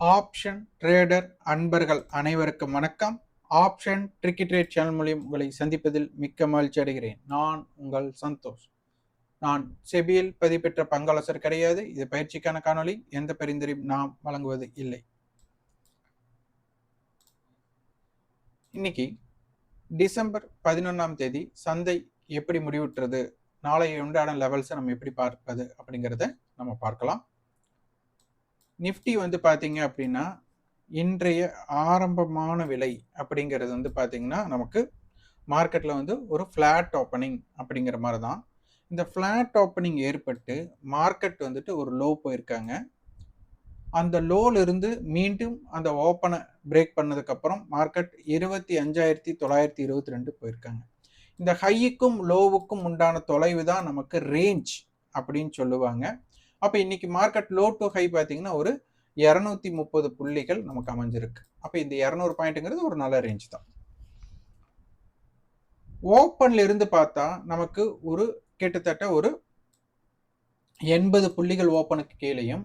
Option trader அன்பர்கள் அனைவருக்கும் வணக்கம். ஆப்ஷன் ட்ரிக்கி ட்ரேட் சேனல் மூலியம் உங்களை சந்திப்பதில் மிக்க மகிழ்ச்சி அடைகிறேன். நான் உங்கள் சந்தோஷ். நான் செபியில் பதிப்பெற்ற பங்காளசர் கிடையாது. இது பயிற்சிக்கான காணொளி. எந்த பரிந்துரையும் நாம் வழங்குவது இல்லை. இன்னைக்கு டிசம்பர் பதினொன்றாம் தேதி சந்தை எப்படி முடிவுற்றது? நாளைய உண்டான லெவல்ஸை நம்ம எப்படி பார்ப்பது அப்படிங்கிறத நம்ம பார்க்கலாம். நிஃப்டி வந்து பார்த்தீங்க அப்படின்னா இன்றைய ஆரம்பமான விலை அப்படிங்கிறது வந்து பார்த்தீங்கன்னா நமக்கு மார்க்கெட்டில் வந்து ஒரு ஃப்ளாட் ஓப்பனிங் அப்படிங்கிற மாதிரி தான் இந்த ஃப்ளாட் ஓப்பனிங் ஏற்பட்டு மார்க்கெட் வந்துட்டு ஒரு லோ போயிருக்காங்க. அந்த லோலிருந்து மீண்டும் அந்த ஓப்பனை பிரேக் பண்ணதுக்கப்புறம் மார்க்கெட் இருபத்தி அஞ்சாயிரத்தி தொள்ளாயிரத்தி இருபத்தி ரெண்டு போயிருக்காங்க. இந்த ஹையுக்கும் லோவுக்கும் உண்டான தொலைவு தான் நமக்கு ரேஞ்ச் அப்படின்னு சொல்லுவாங்க. அப்போ இன்னைக்கு மார்க்கெட் லோ டு ஹை பார்த்தீங்கன்னா ஒரு இரநூத்தி முப்பது புள்ளிகள் நமக்கு அமைஞ்சிருக்கு. அப்போ இந்த இரநூறு பாயிண்ட்டுங்கிறது ஒரு நல்ல ரேஞ்ச் தான். ஓப்பன்ல இருந்து பார்த்தா நமக்கு ஒரு கிட்டத்தட்ட ஒரு எண்பது புள்ளிகள் ஓப்பனுக்கு கீழேயும்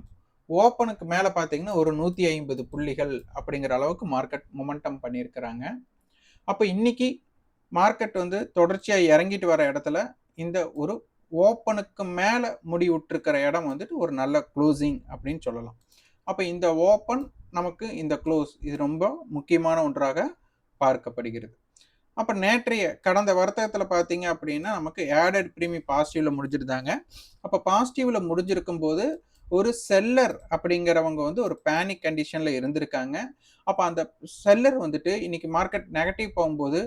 ஓப்பனுக்கு மேலே பார்த்தீங்கன்னா ஒரு நூற்றி ஐம்பது புள்ளிகள் அப்படிங்கிற அளவுக்கு மார்க்கெட் மொமெண்டம் பண்ணியிருக்கிறாங்க. அப்போ இன்னைக்கு மார்க்கெட் வந்து தொடர்ச்சியாக இறங்கிட்டு வர இடத்துல இந்த ஒரு ஓப்பனுக்கு மேலே முடிவுற்றிருக்கிற இடம் வந்துட்டு ஒரு நல்ல க்ளோசிங் அப்படின்னு சொல்லலாம். அப்போ இந்த ஓப்பன் நமக்கு இந்த க்ளோஸ் இது ரொம்ப முக்கியமான ஒன்றாக பார்க்கப்படுகிறது. அப்போ நேற்றைய கடந்த வர்த்தகத்தில் பார்த்தீங்க அப்படின்னா நமக்கு ஆடட் ப்ரீமி பாசிட்டிவில் முடிஞ்சிருந்தாங்க. அப்போ பாசிட்டிவில் முடிஞ்சிருக்கும் போது ஒரு செல்லர் அப்படிங்கிறவங்க வந்து ஒரு பேனிக் கண்டிஷனில் இருந்திருக்காங்க. அப்போ அந்த செல்லர் வந்துட்டு இன்னைக்கு மார்க்கெட் நெகட்டிவ் போகும்போது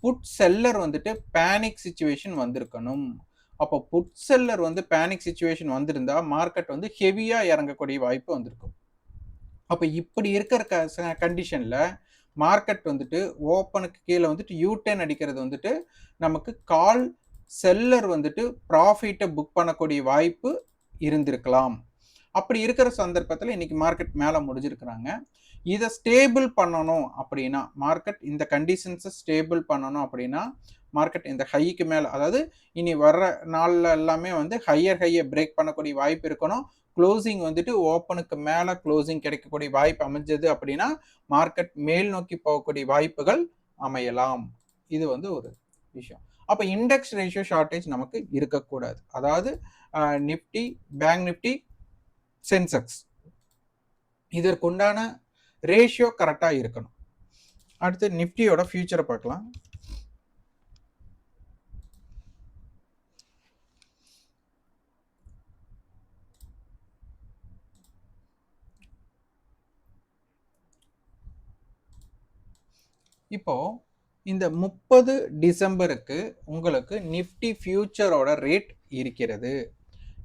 புட் செல்லர் வந்துட்டு பேனிக் சுச்சுவேஷன் வந்திருக்கணும். அப்போ புட் செல்லர் வந்து பேனிக் சுச்சுவேஷன் வந்திருந்தா மார்க்கெட் வந்து ஹெவியாக இறங்கக்கூடிய வாய்ப்பு வந்திருக்கும். அப்போ இப்படி இருக்கிற கண்டிஷனில் மார்க்கெட் வந்துட்டு ஓப்பனுக்கு கீழே வந்துட்டு யூடென் அடிக்கிறது வந்துட்டு நமக்கு கால் செல்லர் வந்துட்டு ப்ராஃபிட்டை புக் பண்ணக்கூடிய வாய்ப்பு இருந்திருக்கலாம். அப்படி இருக்கிற சந்தர்ப்பத்தில் இன்னைக்கு மார்க்கெட் மேலே முடிஞ்சிருக்கிறாங்க. இதை ஸ்டேபிள் பண்ணணும் அப்படின்னா மார்க்கெட் இந்த கண்டிஷன்ஸை ஸ்டேபிள் பண்ணணும் அப்படின்னா மார்க்கெட் இந்த ஹைக்கு மேலே அதாவது இனி வர்ற நாளில் எல்லாமே வந்து ஹையர் ஹையை பிரேக் பண்ணக்கூடிய வாய்ப்பு இருக்கணும். க்ளோசிங் வந்துட்டு ஓப்பனுக்கு மேலே க்ளோசிங் கிடைக்கக்கூடிய வாய்ப்பு அமைஞ்சது அப்படின்னா மார்க்கெட் மேல் நோக்கி போகக்கூடிய வாய்ப்புகள் அமையலாம். இது வந்து ஒரு விஷயம். அப்போ இண்டெக்ஸ் ரேஷியோ ஷார்ட்டேஜ் நமக்கு இருக்கக்கூடாது. அதாவது நிஃப்டி பேங்க் நிஃப்டி சென்செக்ஸ் இதற்குண்டான ரேஷியோ கரெக்டாக இருக்கணும். அடுத்து நிஃப்டியோட ஃபியூச்சரை பார்க்கலாம். இப்போ இந்த முப்பது டிசம்பருக்கு உங்களுக்கு நிஃப்டி ஃபியூச்சரோட ரேட் இருக்கிறது.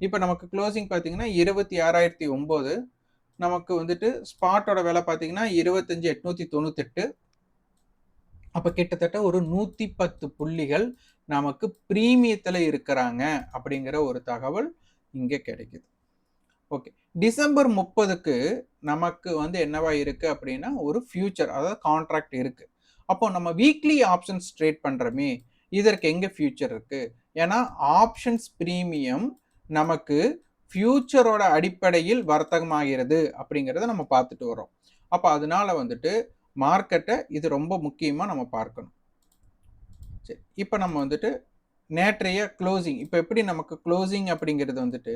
இப்போ நமக்கு க்ளோசிங் பார்த்தீங்கன்னா இருபத்தி ஆறாயிரத்தி ஒம்பது நமக்கு வந்துட்டு ஸ்பாட்டோட விலை பார்த்தீங்கன்னா இருபத்தஞ்சி எட்நூத்தி தொண்ணூத்தெட்டு. அப்போ கிட்டத்தட்ட ஒரு நூற்றி பத்து புள்ளிகள் நமக்கு ப்ரீமியத்தில் இருக்கிறாங்க அப்படிங்கிற ஒரு தகவல் இங்கே கிடைக்குது. ஓகே டிசம்பர் முப்பதுக்கு நமக்கு வந்து என்னவா இருக்குது அப்படின்னா ஒரு ஃபியூச்சர் அதாவது கான்ட்ராக்ட் இருக்குது அப்போ நம்ம வீக்லி ஆப்ஷன்ஸ் ட்ரேட் பண்ணுறோமே இதற்கு எங்கே ஃபியூச்சர் இருக்குது ஏன்னா ஆப்ஷன்ஸ் ப்ரீமியம் நமக்கு ஃப்யூச்சரோட அடிப்படையில் வர்த்தகமாகிறது அப்படிங்கிறத நம்ம பார்த்துட்டு வரோம் அப்போ அதனால வந்துட்டு மார்க்கெட்டை இது ரொம்ப முக்கியமாக நம்ம பார்க்கணும். சரி இப்போ நம்ம வந்துட்டு நேற்றைய க்ளோசிங் இப்போ எப்படி நமக்கு க்ளோசிங் அப்படிங்கிறது வந்துட்டு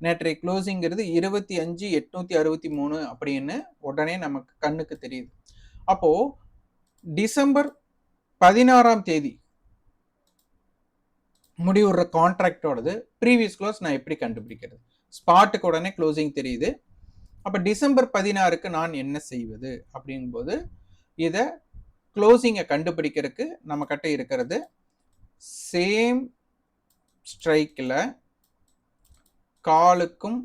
நேற்றைய க்ளோசிங்கிறது இருபத்தி அஞ்சு எட்நூற்றி அறுபத்தி மூணு அப்படின்னு உடனே நமக்கு கண்ணுக்கு தெரியுது. அப்போது டிசம்பர் பதினாறாம் தேதி முடிவுற கான்ட்ராக்டோடது ப்ரீவியஸ் க்ளோஸ் நான் எப்படி கண்டுபிடிக்கிறது? ஸ்பாட்டுக்கு உடனே க்ளோசிங் தெரியுது. அப்போ டிசம்பர் பதினாறுக்கு நான் என்ன செய்வது? அப்படிங்கும்போது இதை க்ளோசிங்கை கண்டுபிடிக்கிறதுக்கு நம்ம கிட்ட இருக்கிறது சேம் ஸ்ட்ரைக்கில் காலுக்கும்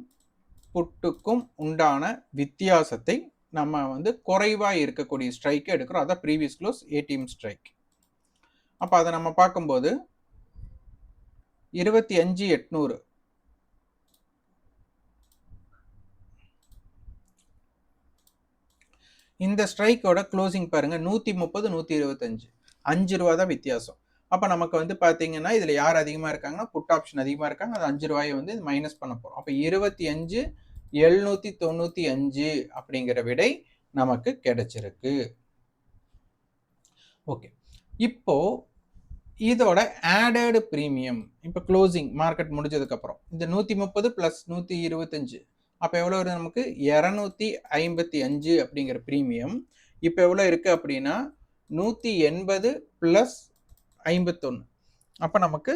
புட்டுக்கும் உண்டான வித்தியாசத்தை நம்ம வந்து குறைவாக இருக்கக்கூடிய ஸ்ட்ரைக்கை எடுக்கிறோம். அதான் ப்ரீவியஸ் க்ளோஸ் ஏடிஎம் ஸ்ட்ரைக் அப்போ அதை நம்ம பார்க்கும்போது இருபத்தி அஞ்சு எட்நூறு. இந்த ஸ்ட்ரைக்கோட க்ளோசிங் பாருங்க. நூற்றி முப்பது நூற்றி இருபத்தஞ்சு. அஞ்சு ரூபா தான் வித்தியாசம். அப்போ நமக்கு வந்து பார்த்தீங்கன்னா இதில் யார் அதிகமாக இருக்காங்கன்னா புட் ஆப்ஷன் அதிகமாக இருக்காங்க. அது அஞ்சு ரூபாயை வந்து மைனஸ் பண்ண போகிறோம் அப்போ இருபத்தி அஞ்சு எழுநூத்தி தொண்ணூத்தி அஞ்சு அப்படிங்கிற விடை நமக்கு கிடைச்சிருக்கு. ஓகே இப்போ இதோட ஆடடு ப்ரீமியம் இப்போ க்ளோசிங் மார்க்கெட் முடிஞ்சதுக்கப்புறம் இந்த நூற்றி முப்பது ப்ளஸ் நூற்றி இருபத்தஞ்சு அப்போ எவ்வளோ வருது நமக்கு? இரநூத்தி ஐம்பத்தி அஞ்சு அப்படிங்கிற ப்ரீமியம் இப்போ எவ்வளோ இருக்குது அப்படின்னா நூற்றி எண்பது ப்ளஸ் ஐம்பத்தொன்று அப்போ நமக்கு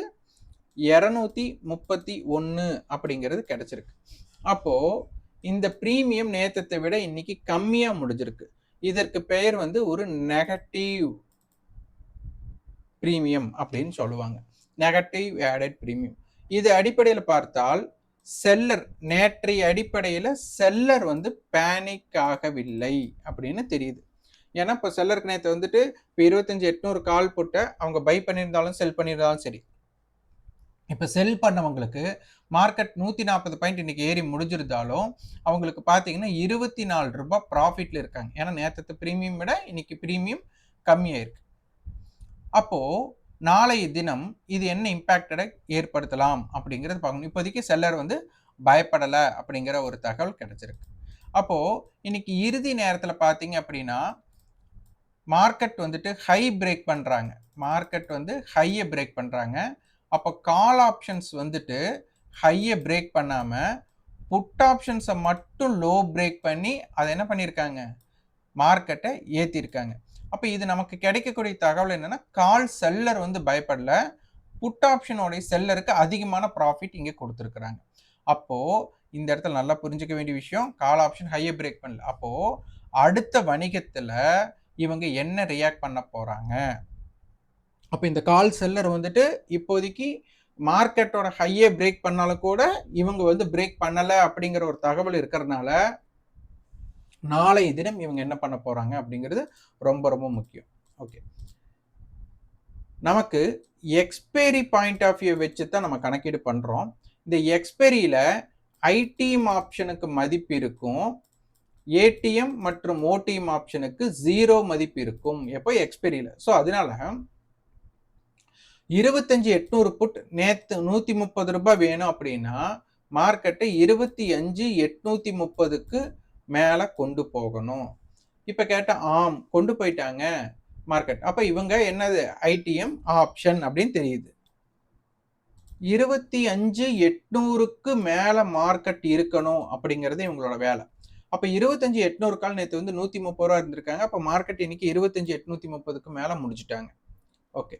இரநூத்தி முப்பத்தி ஒன்று அப்படிங்கிறது கிடச்சிருக்கு. அப்போது இந்த ப்ரீமியம் நேத்தத்தை விட இன்னைக்கு கம்மியாக முடிஞ்சிருக்கு. இதற்கு பெயர் வந்து ஒரு நெகட்டிவ் ப்ரீமியம் அப்படின்னு சொல்லுவாங்க. நெகட்டிவ் ஆடட் ப்ரீமியம் இது அடிப்படையில் பார்த்தால் செல்லர் நேற்றைய அடிப்படையில் செல்லர் வந்து பேனிக் ஆகவில்லை அப்படின்னு தெரியுது. ஏன்னா இப்போ செல்லருக்கு நேற்று வந்துட்டு இப்போ இருபத்தஞ்சி எட்நூறு கால் போட்ட அவங்க பை பண்ணியிருந்தாலும் செல் பண்ணியிருந்தாலும் சரி. இப்போ செல் பண்ணவங்களுக்கு மார்க்கெட் நூற்றி நாற்பது பாயிண்ட் இன்னைக்கு ஏறி முடிஞ்சிருந்தாலும் அவங்களுக்கு பார்த்தீங்கன்னா இருபத்தி நாலு ரூபாய் ப்ராஃபிட்டில் இருக்காங்க. ஏன்னா நேற்று ப்ரீமியம் விட இன்னைக்கு ப்ரீமியம் கம்மியாயிருக்கு அப்போது நாளைய தினம் இது என்ன இம்பேக்டடை ஏற்படுத்தலாம் அப்படிங்கிறது பார்க்கணும். இப்போதைக்கு செல்லர் வந்து பயப்படலை அப்படிங்கிற ஒரு தகவல் கிடச்சிருக்கு. அப்போது இன்னைக்கு இறுதி நேரத்தில் பார்த்தீங்க அப்படின்னா மார்க்கெட் வந்துட்டு ஹை பிரேக் பண்ணுறாங்க மார்க்கெட் வந்து ஹையை பிரேக் பண்ணுறாங்க அப்போ கால் ஆப்ஷன்ஸ் வந்துட்டு ஹையை பிரேக் பண்ணாமல் புட் ஆப்ஷன்ஸை மட்டும் லோ பிரேக் பண்ணி அதை என்ன பண்ணியிருக்காங்க மார்க்கெட்டை ஏற்றிருக்காங்க அப்போ இது நமக்கு கிடைக்கக்கூடிய தகவல் என்னென்னா கால் செல்லர் வந்து பயப்படல. புட் ஆப்ஷனோடைய செல்லருக்கு அதிகமான ப்ராஃபிட் இங்கே கொடுத்துருக்குறாங்க. அப்போது இந்த இடத்துல நல்லா புரிஞ்சிக்க வேண்டிய விஷயம் கால் ஆப்ஷன் ஹையை பிரேக் பண்ணல. அப்போது அடுத்த வணிகத்தில் இவங்க என்ன ரியாக்ட் பண்ண போகிறாங்க அப்போ இந்த கால் செல்லர் வந்துட்டு இப்போதைக்கு மார்க்கெட்டோட ஹையே பிரேக் பண்ணாலும் கூட இவங்க வந்து பிரேக் பண்ணலை அப்படிங்கிற ஒரு தகவல் இருக்கிறதுனால நாளைய தினம் இவங்க என்ன பண்ண போகிறாங்க அப்படிங்கிறது ரொம்ப ரொம்ப முக்கியம். ஓகே நமக்கு எக்ஸ்பைரி பாயிண்ட் ஆஃப் வியூ வச்சு தான் நம்ம கணக்கீடு பண்ணுறோம் இந்த எக்ஸ்பெரியில் ஐடிஎம் ஆப்ஷனுக்கு மதிப்பு இருக்கும். ஏடிஎம் மற்றும் ஓடிஎம் ஆப்ஷனுக்கு ஜீரோ மதிப்பு இருக்கும். எப்போ? எக்ஸ்பைரியில் ஸோ அதனால இருபத்தஞ்சி எட்நூறு புட் நேற்று நூற்றி முப்பது ரூபாய் வேணும் அப்படின்னா மார்க்கெட்டை இருபத்தி அஞ்சு எட்நூற்றி முப்பதுக்கு மேலே கொண்டு போகணும். இப்போ கேட்டால் ஆம் கொண்டு போயிட்டாங்க மார்க்கெட் அப்போ இவங்க என்னது? ஐடிஎம் ஆப்ஷன் அப்படின்னு தெரியுது. இருபத்தி அஞ்சு எட்நூறுக்கு மேலே மார்க்கெட் இருக்கணும் அப்படிங்கிறது இவங்களோட வேலை. அப்போ இருபத்தஞ்சி எட்நூறு கால் நேற்று வந்து நூற்றி முப்பது ரூபா இருந்திருக்காங்க. அப்போ மார்க்கெட் இன்னைக்கு இருபத்தஞ்சி எட்நூற்றி முப்பதுக்கு மேலே முடிச்சுட்டாங்க. ஓகே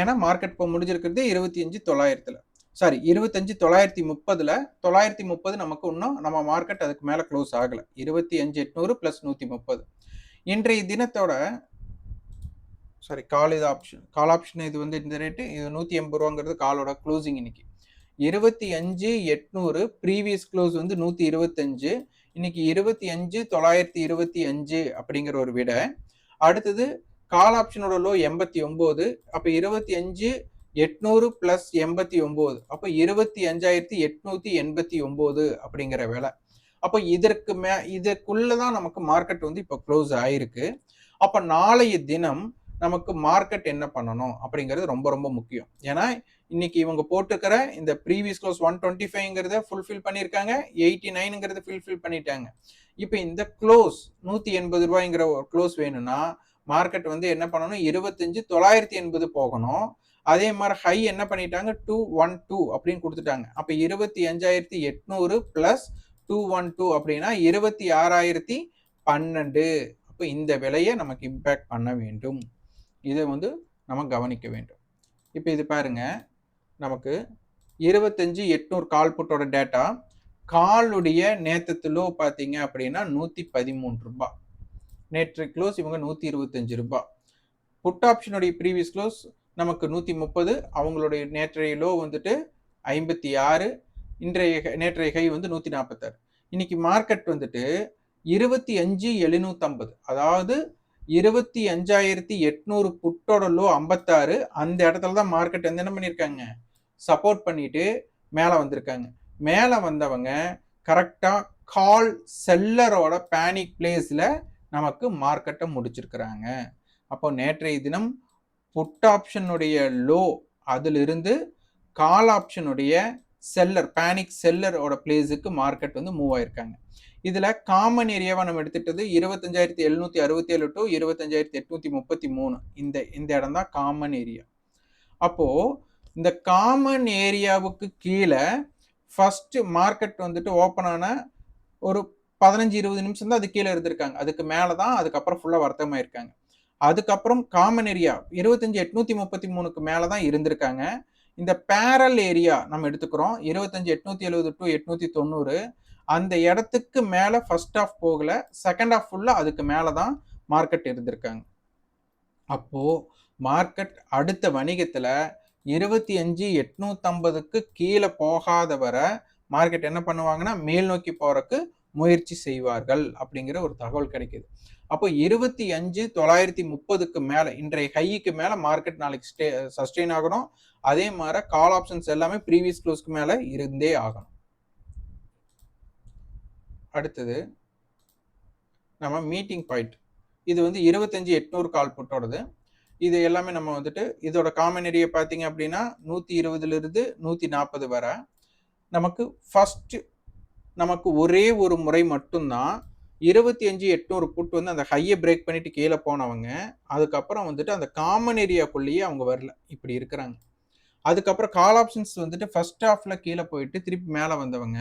ஏன்னா மார்க்கெட் இப்போ முடிஞ்சிருக்கிறது இருபத்தி அஞ்சு தொள்ளாயிரத்தில். சாரி இருபத்தஞ்சு தொள்ளாயிரத்தி முப்பதில் தொள்ளாயிரத்தி முப்பது நமக்கு இன்னும் நம்ம மார்க்கெட் அதுக்கு மேலே க்ளோஸ் ஆகலை. இருபத்தி அஞ்சு எட்நூறு ப்ளஸ் நூற்றி முப்பது. இன்றைய தினத்தோட சாரி கால் இது ஆப்ஷன் கால் ஆப்ஷன் இது வந்து இந்த ரேட்டு இது நூற்றி எண்பது ரூபாங்கிறது காலோட க்ளோசிங் இன்னைக்கு. இருபத்தி அஞ்சு எட்நூறு ப்ரீவியஸ் க்ளோஸ் வந்து நூற்றி இருபத்தஞ்சு. இன்னைக்கு இருபத்தி அஞ்சு தொள்ளாயிரத்தி இருபத்தி அஞ்சு அப்படிங்கிற ஒரு விட. அடுத்தது கால் ஆப்ஷனோட லோ எண்பத்தி ஒம்பது அப்போ இருபத்தி அஞ்சு எட்நூறு பிளஸ் எண்பத்தி ஒம்பது. அப்போ இருபத்தி அஞ்சாயிரத்தி எட்நூத்தி எண்பத்தி ஒம்பது அப்படிங்கிற விலை. அப்போ இதற்கு மே இதற்குள்ள தான் நமக்கு மார்க்கெட் வந்து இப்போ க்ளோஸ் ஆயிருக்கு. அப்போ நாளைய தினம் நமக்கு மார்க்கெட் என்ன பண்ணணும் அப்படிங்கிறது ரொம்ப ரொம்ப முக்கியம். ஏன்னா இன்னைக்கு இவங்க போட்டுக்கிற இந்த ப்ரீவியஸ் க்ளோஸ் ஒன் டுவெண்ட்டி ஃபைவ்ங்கிறத ஃபுல்ஃபில் பண்ணியிருக்காங்க எயிட்டி நைனுங்கிறத ஃபுல்ஃபில் பண்ணிட்டாங்க. இப்போ இந்த க்ளோஸ் நூற்றி எண்பது ரூபாய்ங்கிற ஒரு க்ளோஸ் வேணும்னா மார்க்கெட் வந்து என்ன பண்ணணும்? இருபத்தஞ்சு தொள்ளாயிரத்தி எண்பது போகணும். அதே மாதிரி ஹை என்ன பண்ணிட்டாங்க? டூ ஒன் டூ அப்படின்னு கொடுத்துட்டாங்க. அப்போ இருபத்தி அஞ்சாயிரத்தி எட்நூறு ப்ளஸ் டூ ஒன் டூ அப்படின்னா இருபத்தி ஆறாயிரத்தி பன்னெண்டு. அப்போ இந்த விலையை நமக்கு இம்பேக்ட் பண்ண வேண்டும். இதை வந்து நம்ம கவனிக்க வேண்டும். இப்போ இது பாருங்க. நமக்கு இருபத்தஞ்சு எட்நூறு கால் புட்டோட டேட்டா காலுடைய நேத்தத்திலோ பார்த்தீங்க அப்படின்னா நூற்றி பதிமூன்று ரூபாய். நேற்று க்ளோஸ் இவங்க நூற்றி இருபத்தஞ்சு ரூபாய் புட் ஆப்ஷனுடைய ப்ரீவியஸ் க்ளோஸ் நமக்கு நூற்றி முப்பது அவங்களுடைய நேற்றைய லோ வந்துட்டு ஐம்பத்தி ஆறு இன்றைய நேற்றைய கை வந்து நூற்றி நாற்பத்தாறு இன்னைக்கு மார்க்கெட் வந்துட்டு இருபத்தி அஞ்சு எழுநூத்தம்பது அதாவது இருபத்தி அஞ்சாயிரத்தி எட்நூறு புட்டோட லோ ஐம்பத்தாறு அந்த இடத்துல தான் மார்க்கெட் வந்து என்ன பண்ணியிருக்காங்க சப்போர்ட் பண்ணிட்டு மேலே வந்திருக்காங்க. மேலே வந்தவங்க கரெக்டாக கால் செல்லரோட பேனிக் பிளேஸில் நமக்கு மார்க்கெட்டை முடிச்சிருக்கிறாங்க. அப்போ நேற்றைய தினம் புட் ஆப்ஷனுடைய லோ அதிலிருந்து கால் ஆப்ஷனுடைய செல்லர் பேனிக் செல்லரோட பிளேஸுக்கு மார்க்கெட் வந்து மூவ் ஆயிருக்காங்க. இதில் காமன் ஏரியாவை நம்ம எடுத்துட்டது இருபத்தஞ்சாயிரத்தி எழுநூத்தி அறுபத்தி ஏழு டு இருபத்தஞ்சாயிரத்தி எட்நூத்தி முப்பத்தி மூணு. இந்த இந்த இடம் தான் காமன் ஏரியா அப்போ இந்த காமன் ஏரியாவுக்கு கீழே ஃபஸ்ட்டு மார்க்கெட் வந்துட்டு ஓப்பன் ஆன ஒரு பதினஞ்சு இருபது நிமிஷம் தான் அது கீழே இருந்திருக்காங்க. அதுக்கு மேலே தான் அதுக்கப்புறம் ஃபுல்லாக வர்த்தகமாயிருக்காங்க அதுக்கப்புறம் காமன் ஏரியா இருபத்தஞ்சி எட்நூற்றி முப்பத்தி மூணுக்கு மேலே தான் இருந்திருக்காங்க. இந்த பேரல் ஏரியா நம்ம எடுத்துக்கிறோம். இருபத்தஞ்சி எட்நூற்றி எழுபது டு எட்நூற்றி தொண்ணூறு. அந்த இடத்துக்கு மேலே ஃபர்ஸ்ட் ஆஃப் போகல. செகண்ட் ஆஃப் ஃபுல்லாக அதுக்கு மேலே தான் மார்க்கெட் இருந்திருக்காங்க. அப்போது மார்க்கெட் அடுத்த வணிகத்தில் இருபத்தி அஞ்சு எட்நூற்றம்பதுக்கு கீழே போகாத வர மார்க்கெட் என்ன பண்ணுவாங்கன்னா மேல் நோக்கி போகிறக்கு முயற்சி செய்வார்கள் அப்படிங்கிற ஒரு தகவல் கிடைக்குது. அப்போ இருபத்தி அஞ்சு தொள்ளாயிரத்தி முப்பதுக்கு மேலே இன்றைய ஹைக்கு மேலே மார்க்கெட் நாளைக்கு ஸ்டே சஸ்டெயின் ஆகணும். அதே மாதிரி கால் ஆப்ஷன்ஸ் எல்லாமே ப்ரீவியஸ் க்ளோஸ்க்கு மேலே இருந்தே ஆகணும். அடுத்தது நம்ம மீட்டிங் பாயிண்ட் இது வந்து இருபத்தஞ்சி எட்நூறு கால் புட்டோடது. இது எல்லாமே நம்ம வந்துட்டு இதோட காமன் ஏரியா பார்த்தீங்க அப்படின்னா நூற்றி இருபதுலேருந்து நூற்றி நாற்பது வரை. நமக்கு ஃபஸ்ட்டு நமக்கு ஒரே ஒரு முறை மட்டும்தான் இருபத்தி அஞ்சு எட்நூறு புட் வந்து அந்த ஹையை பிரேக் பண்ணிட்டு கீழே போனவங்க அதுக்கப்புறம் வந்துட்டு அந்த காமன் ஏரியாக்குள்ளேயே அவங்க வரல. இப்படி இருக்கிறாங்க. அதுக்கப்புறம் கால் ஆப்ஷன்ஸ் வந்துட்டு ஃபர்ஸ்ட் ஹாஃப்ல கீழே போயிட்டு திருப்பி மேலே வந்தவங்க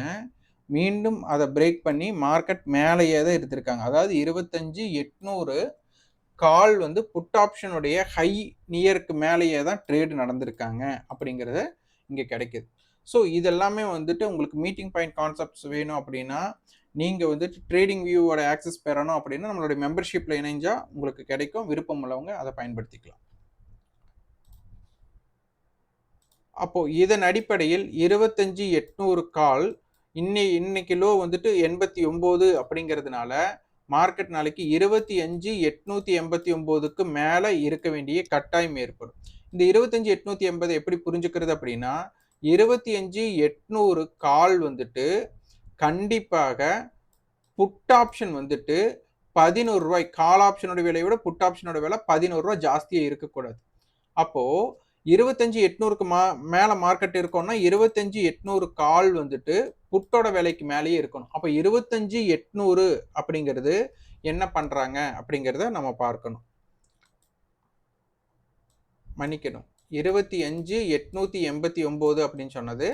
மீண்டும் அதை பிரேக் பண்ணி மார்க்கெட் மேலேயே தான் எடுத்திருக்காங்க. அதாவது இருபத்தஞ்சு எட்நூறு கால் வந்து புட் ஆப்ஷனுடைய ஹை நியருக்கு மேலேயே தான் ட்ரேடு நடந்திருக்காங்க அப்படிங்கிறத இங்கே கிடைக்குது. ஸோ இதெல்லாமே வந்துட்டு உங்களுக்கு மீட்டிங் பாயிண்ட் கான்செப்ட்ஸ் வேணும் அப்படின்னா நீங்கள் வந்துட்டு ட்ரேடிங் வியூவோட ஆக்சஸ் பெறணும் அப்படின்னா நம்மளுடைய மெம்பர்ஷிப்பில் இணைஞ்சால் உங்களுக்கு கிடைக்கும் விருப்பம் உள்ளவங்க அதை பயன்படுத்திக்கலாம். அப்போது இதன் அடிப்படையில் இருபத்தஞ்சி எட்நூறு கால் இன்னை இன்னைக்கு லோ வந்துட்டு எண்பத்தி ஒம்பது அப்படிங்கிறதுனால மார்க்கெட் நாளைக்கு இருபத்தி அஞ்சு எட்நூற்றி எண்பத்தி ஒம்போதுக்கு மேலே இருக்க வேண்டிய கட்டாயம் ஏற்படும். இந்த இருபத்தஞ்சி எட்நூத்தி எண்பது எப்படி புரிஞ்சுக்கிறது அப்படின்னா இருபத்தி அஞ்சு எட்நூறு கால் வந்துட்டு கண்டிப்பாக புட் ஆப்ஷன் வந்துட்டு பதினோரு ரூபாய். கால் ஆப்ஷனோட விலையை விட புட் ஆப்ஷனோட விலை பதினோரு ரூபாய் ஜாஸ்தியாக இருக்கக்கூடாது. அப்போ இருபத்தஞ்சி எட்நூறுக்கு மா மேலே மார்க்கெட் இருக்கோம்னா இருபத்தஞ்சி எட்நூறு கால் வந்துட்டு புட்டோட விலைக்கு மேலேயே இருக்கணும். அப்போ இருபத்தஞ்சி எட்நூறு அப்படிங்கிறது என்ன பண்ணுறாங்க அப்படிங்கிறத நம்ம பார்க்கணும். மன்னிக்கணும். இருபத்தி அஞ்சு எட்நூத்தி எண்பத்தி ஒம்பது அப்படின்னு சொன்னது.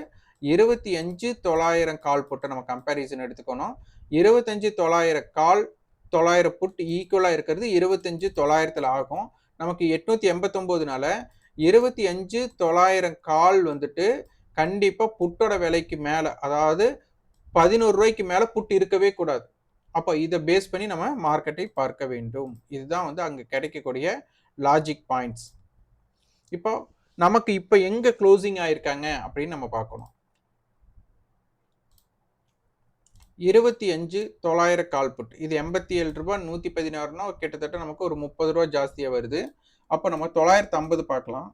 இருபத்தி அஞ்சு தொள்ளாயிரம் கால் புட்டை நம்ம கம்பேரிசன் எடுத்துக்கணும். இருபத்தஞ்சு தொள்ளாயிரம் கால் தொள்ளாயிரம் புட் ஈக்குவலாக இருக்கிறது இருபத்தஞ்சு தொள்ளாயிரத்தில் ஆகும். நமக்கு எட்நூத்தி எண்பத்தொம்போதுனால இருபத்தி அஞ்சு தொள்ளாயிரம் கால் வந்துட்டு கண்டிப்பாக புட்டோட விலைக்கு மேலே அதாவது பதினோரு ரூபாய்க்கு மேலே புட் இருக்கவே கூடாது. அப்போ இதை பேஸ் பண்ணி நம்ம மார்க்கெட்டை பார்க்க வேண்டும். இதுதான் வந்து அங்கே கிடைக்கக்கூடிய லாஜிக் பாயிண்ட்ஸ் இப்போ நமக்கு இப்போ எங்கே க்ளோசிங் ஆயிருக்காங்க அப்படின்னு நம்ம பார்க்கணும். இருபத்தி அஞ்சு தொள்ளாயிரம் கால் புட் இது எண்பத்தி ஏழு ரூபாய் நூற்றி பதினாறுனா கிட்டத்தட்ட நமக்கு ஒரு முப்பது ரூபா ஜாஸ்தியாக வருது. அப்போ நம்ம தொள்ளாயிரத்து ஐம்பது பார்க்கலாம்.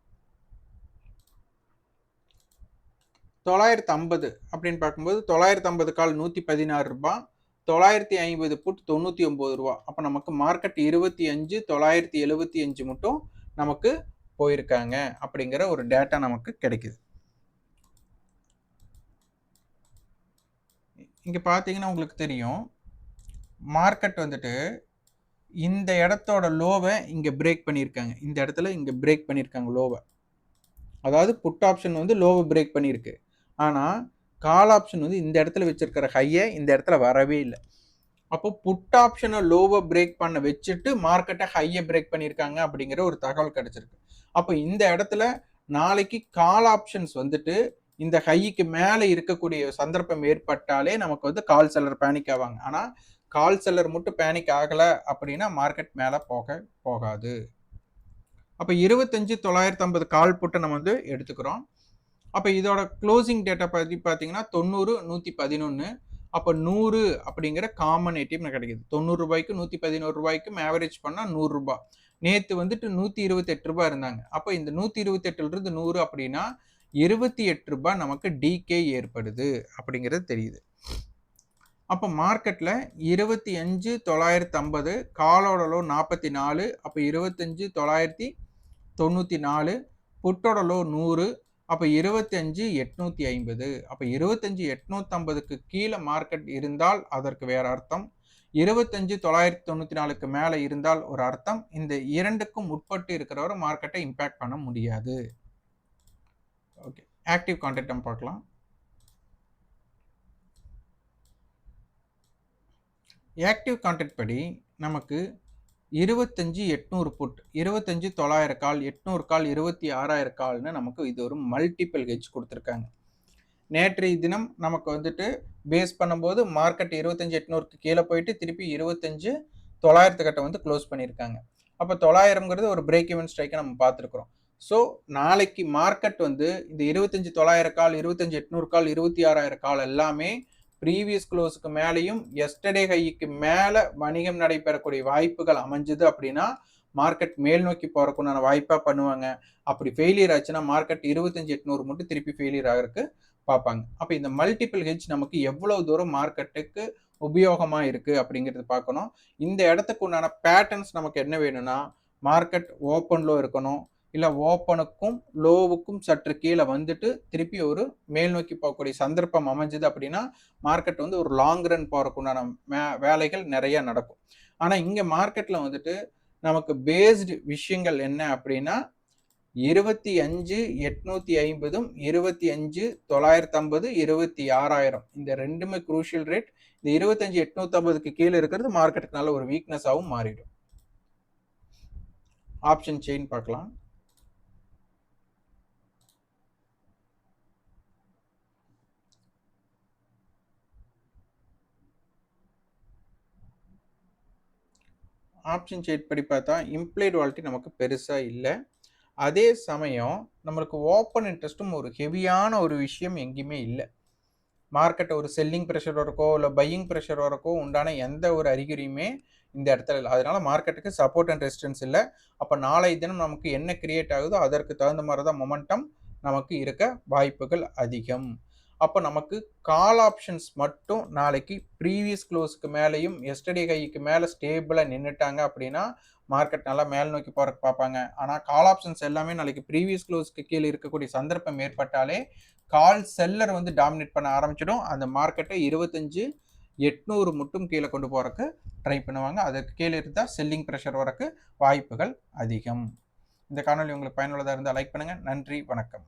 தொள்ளாயிரத்து ஐம்பது அப்படின்னு பார்க்கும்போது தொள்ளாயிரத்து ஐம்பது கால் நூற்றி பதினாறு ரூபாய் தொள்ளாயிரத்தி ஐம்பது புட் தொண்ணூற்றி ஒம்பது ரூபா அப்போ நமக்கு மார்க்கெட் இருபத்தி அஞ்சு தொள்ளாயிரத்தி எழுபத்தி அஞ்சு மட்டும் நமக்கு போயிருக்காங்க அப்படிங்கிற ஒரு டேட்டா நமக்கு கிடைக்குது. இங்கே பார்த்தீங்கன்னா உங்களுக்கு தெரியும். மார்க்கெட் வந்துட்டு இந்த இடத்தோட லோவை இங்கே பிரேக் பண்ணியிருக்காங்க. இந்த இடத்துல இங்கே பிரேக் பண்ணியிருக்காங்க லோவை அதாவது புட் ஆப்ஷன் வந்து லோவை பிரேக் பண்ணியிருக்கு. ஆனால் கால் ஆப்ஷன் வந்து இந்த இடத்துல வச்சுருக்கிற ஹையை இந்த இடத்துல வரவே இல்லை. அப்போ புட் ஆப்ஷனை லோவை பிரேக் பண்ண வச்சுட்டு மார்க்கெட்டை ஹையை பிரேக் பண்ணியிருக்காங்க அப்படிங்கிற ஒரு தகவல் கிடச்சிருக்கு. அப்போ இந்த இடத்துல நாளைக்கு கால் ஆப்ஷன்ஸ் வந்துட்டு இந்த ஹைக்கு மேலே இருக்கக்கூடிய சந்தர்ப்பம் ஏற்பட்டாலே நமக்கு வந்து கால் செல்லர் பேனிக் ஆவாங்க. ஆனால் கால் செல்லர் மட்டும் பேனிக் ஆகலை அப்படின்னா மார்க்கெட் மேலே போக போகாது. அப்போ இருபத்தஞ்சு தொள்ளாயிரத்தி ஐம்பது கால் புட்டை நம்ம வந்து எடுத்துக்கிறோம். அப்போ இதோட க்ளோசிங் டேட்டா பற்றி பார்த்தீங்கன்னா தொண்ணூறு நூற்றி பதினொன்று அப்போ நூறு அப்படிங்கிற காமன் ஏடிஎம் கிடைக்குது. தொண்ணூறு ரூபாய்க்கு நூற்றி பதினோரு ரூபாய்க்கும் ஆவரேஜ் பண்ணால் நூறுரூபா நேற்று வந்துட்டு நூற்றி இருபத்தெட்டு ரூபாய் இருந்தாங்க. அப்போ இந்த நூற்றி இருபத்தெட்டுலேருந்து நூறு அப்படின்னா இருபத்தி எட்டு ரூபாய் நமக்கு டிகே ஏற்படுது அப்படிங்கிறது தெரியுது. அப்போ மார்க்கெட்டில் இருபத்தி அஞ்சு தொள்ளாயிரத்தி ஐம்பது காலோட லோ நாற்பத்தி நாலு அப்போ இருபத்தஞ்சு தொள்ளாயிரத்தி தொண்ணூற்றி நாலு புட்டோட லோ நூறு அப்போ இருபத்தஞ்சு எட்நூற்றி ஐம்பது. அப்போ இருபத்தஞ்சு எட்நூற்றம்பதுக்கு கீழே மார்க்கெட் இருந்தால் அதற்கு வேறு அர்த்தம். இருபத்தஞ்சு தொள்ளாயிரத்தி தொண்ணூற்றி நாலுக்கு மேலே இருந்தால் ஒரு அர்த்தம். இந்த இரண்டுக்கும் உட்பட்டு இருக்கிறவரை மார்க்கெட்டை இம்பேக்ட் பண்ண முடியாது. ஓகே ஆக்டிவ் கான்டெக்ட் பார்க்கலாம். ஆக்டிவ் கான்ட்ராக்ட் படி நமக்கு இருபத்தஞ்சு எட்நூறு புட் இருபத்தஞ்சு தொள்ளாயிரம் கால் எட்நூறு கால் இருபத்தி ஆறாயிரம் கால்னு நமக்கு இது ஒரு மல்டிபிள் ஹெச் கொடுத்துருக்காங்க. நேற்றைய தினம் நமக்கு வந்துட்டு பேஸ் பண்ணும்போது மார்க்கெட் இருபத்தஞ்சி எட்நூறுக்கு கீழே போயிட்டு திருப்பி இருபத்தஞ்சு தொள்ளாயிரத்து கட்ட வந்து க்ளோஸ் பண்ணியிருக்காங்க. அப்போ தொள்ளாயிரம்ங்கிறது ஒரு பிரேக் ஈவன் ஸ்ட்ரைக்கை நம்ம பார்த்துருக்குறோம். ஸோ நாளைக்கு மார்க்கெட் வந்து இந்த இருபத்தஞ்சு தொள்ளாயிரம் கால் இருபத்தஞ்சி எட்நூறு கால் இருபத்தி ஆறாயிரம் கால் எல்லாமே ப்ரீவியஸ் க்ளோஸுக்கு மேலேயும் எஸ்டர்டே ஹைக்கு மேலே வணிகம் நடைபெறக்கூடிய வாய்ப்புகள் அமைஞ்சுது அப்படின்னா மார்க்கெட் மேல் நோக்கி போகிறக்குண்டான வாய்ப்பாக பண்ணுவாங்க. அப்படி ஃபெயிலியர் ஆச்சுன்னா மார்க்கெட் இருபத்தஞ்சி எட்நூறு மட்டும் திருப்பி ஃபெயிலியர் ஆகிறதுக்கு பார்ப்பாங்க. அப்போ இந்த மல்டிபிள் ஹெஜ் நமக்கு எவ்வளோ தூரம் மார்க்கெட்டுக்கு உபயோகமாக இருக்குது அப்படிங்கிறது பார்க்கணும். இந்த இடத்துக்கு உண்டான பேட்டர்ன்ஸ் நமக்கு என்ன வேணும்னா மார்க்கெட் ஓப்பன்லோ இருக்கணும். இல்லை ஓப்பனுக்கும் லோவுக்கும் சற்று கீழே வந்துட்டு திருப்பி ஒரு மேல் நோக்கி போகக்கூடிய சந்தர்ப்பம் அமைஞ்சது அப்படின்னா மார்க்கெட் வந்து ஒரு லாங் ரன் போகிறக்குண்டான வேலைகள் நிறையா நடக்கும். ஆனால் இங்கே மார்க்கெட்டில் வந்துட்டு நமக்கு பேஸ்டு விஷயங்கள் என்ன அப்படின்னா இருபத்தி அஞ்சு எட்நூத்தி ஐம்பதும் இருபத்தி அஞ்சு தொள்ளாயிரத்தி ஐம்பது இருபத்தி ஆறாயிரம். இந்த ரெண்டுமே குரூஷியல் ரேட் இந்த இருபத்தஞ்சு எட்நூத்தி ஐம்பதுக்கு கீழே இருக்கிறது மார்க்கெட்டுக்கு நல்ல ஒரு வீக்னஸாகவும் மாறிடும். ஆப்ஷன் செயின் பார்க்கலாம். ஆப்ஷன் செயின் படி பார்த்தா இம்ப்ளைட் வாலிட்டி நமக்கு பெருசாக இல்லை. அதே சமயம் நம்மளுக்கு ஓப்பன் இன்ட்ரெஸ்ட்டும் ஒரு ஹெவியான ஒரு விஷயம் எங்கேயுமே இல்லை. மார்க்கெட்டை ஒரு செல்லிங் ப்ரெஷர் இருக்கோ இல்லை பையிங் ப்ரெஷர் வரக்கோ உண்டான எந்த ஒரு அறிகுறியுமே இந்த இடத்துல இல்லை. அதனால மார்க்கெட்டுக்கு சப்போர்ட் அண்ட் ரெசிஸ்டன்ஸ் இல்லை. அப்போ நாளை தினம் நமக்கு என்ன கிரியேட் ஆகுதோ அதற்கு தகுந்த மாதிரி தான் மொமெண்டம் நமக்கு இருக்க வாய்ப்புகள் அதிகம். அப்போ நமக்கு கால் ஆப்ஷன்ஸ் மட்டும் நாளைக்கு ப்ரீவியஸ் க்ளோஸுக்கு மேலேயும் எஸ்டடி கைக்கு மேலே ஸ்டேபிளாக நின்றுட்டாங்க அப்படின்னா மார்க்கெட் நல்லா மேல் நோக்கி போகிறக்கு பார்ப்பாங்க. ஆனால் கால் ஆப்ஷன்ஸ் எல்லாமே நாளைக்கு ப்ரீவியஸ் க்ளோஸ்க்கு கீழே இருக்கக்கூடிய சந்தர்ப்பம் ஏற்பட்டாலே கால் செல்லர் வந்து டாமினேட் பண்ண ஆரம்பிச்சிடும். அந்த மார்க்கெட்டை இருபத்தஞ்சு எட்நூறு மட்டும் கீழே கொண்டு போகிறக்கு ட்ரை பண்ணுவாங்க. அதுக்கு கீழே இருந்தால் செல்லிங் ப்ரெஷர் வரக்கு வாய்ப்புகள் அதிகம். இந்த காணொலி உங்களுக்கு பயனுள்ளதாக இருந்தால் லைக் பண்ணுங்கள் நன்றி வணக்கம்.